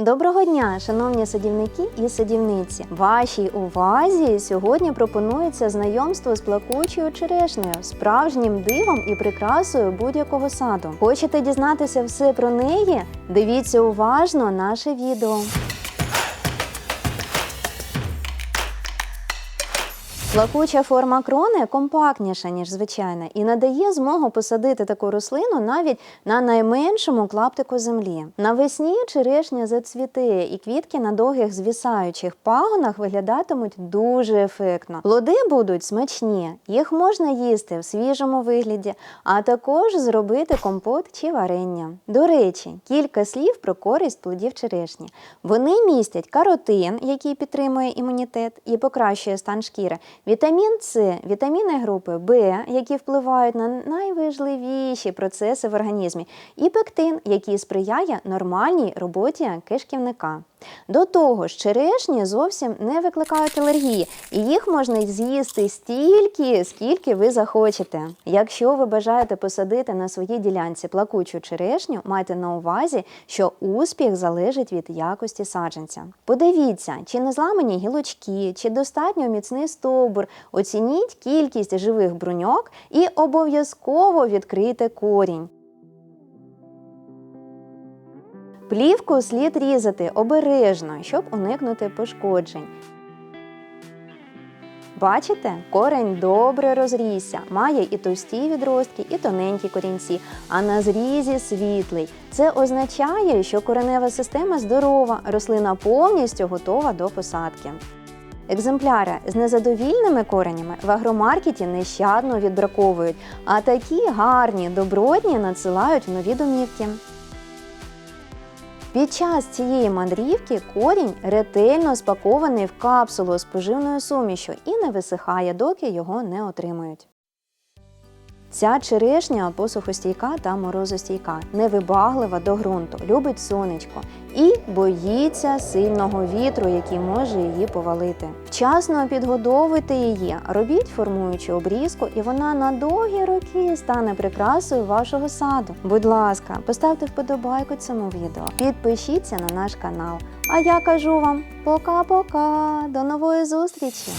Доброго дня, шановні садівники і садівниці. Вашій увазі сьогодні пропонується знайомство з плакучою черешнею, справжнім дивом і прикрасою будь-якого саду. Хочете дізнатися все про неї? Дивіться уважно наше відео. Плакуча форма крони компактніша, ніж звичайна, і надає змогу посадити таку рослину навіть на найменшому клаптику землі. Навесні черешня зацвіте, і квітки на довгих звісаючих пагонах виглядатимуть дуже ефектно. Плоди будуть смачні, їх можна їсти в свіжому вигляді, а також зробити компот чи варення. До речі, кілька слів про користь плодів черешні. Вони містять каротин, який підтримує імунітет і покращує стан шкіри, вітамін С, вітаміни групи В, які впливають на найважливіші процеси в організмі, і пектин, який сприяє нормальній роботі кишківника. До того ж, черешні зовсім не викликають алергії, і їх можна з'їсти стільки, скільки ви захочете. Якщо ви бажаєте посадити на своїй ділянці плакучу черешню, майте на увазі, що успіх залежить від якості саджанця. Подивіться, чи не зламані гілочки, чи достатньо міцний стовбур. Оцініть кількість живих бруньок і обов'язково відкрийте корінь. Плівку слід різати обережно, щоб уникнути пошкоджень. Бачите, корень добре розрісся, має і товсті відростки, і тоненькі корінці, а на зрізі світлий. Це означає, що коренева система здорова, рослина повністю готова до посадки. Екземпляри з незадовільними коренями в агромаркеті нещадно відбраковують, а такі гарні, добротні надсилають в нові домівки. Під час цієї мандрівки корінь ретельно спакований в капсулу з поживною сумішю і не висихає, доки його не отримають. Ця черешня посухостійка та морозостійка, невибаглива до ґрунту, любить сонечко і боїться сильного вітру, який може її повалити. Вчасно підгодовуйте її, робіть формуючу обрізку, і вона на довгі роки стане прикрасою вашого саду. Будь ласка, поставте вподобайку цьому відео, підпишіться на наш канал. А я кажу вам пока-пока, до нової зустрічі!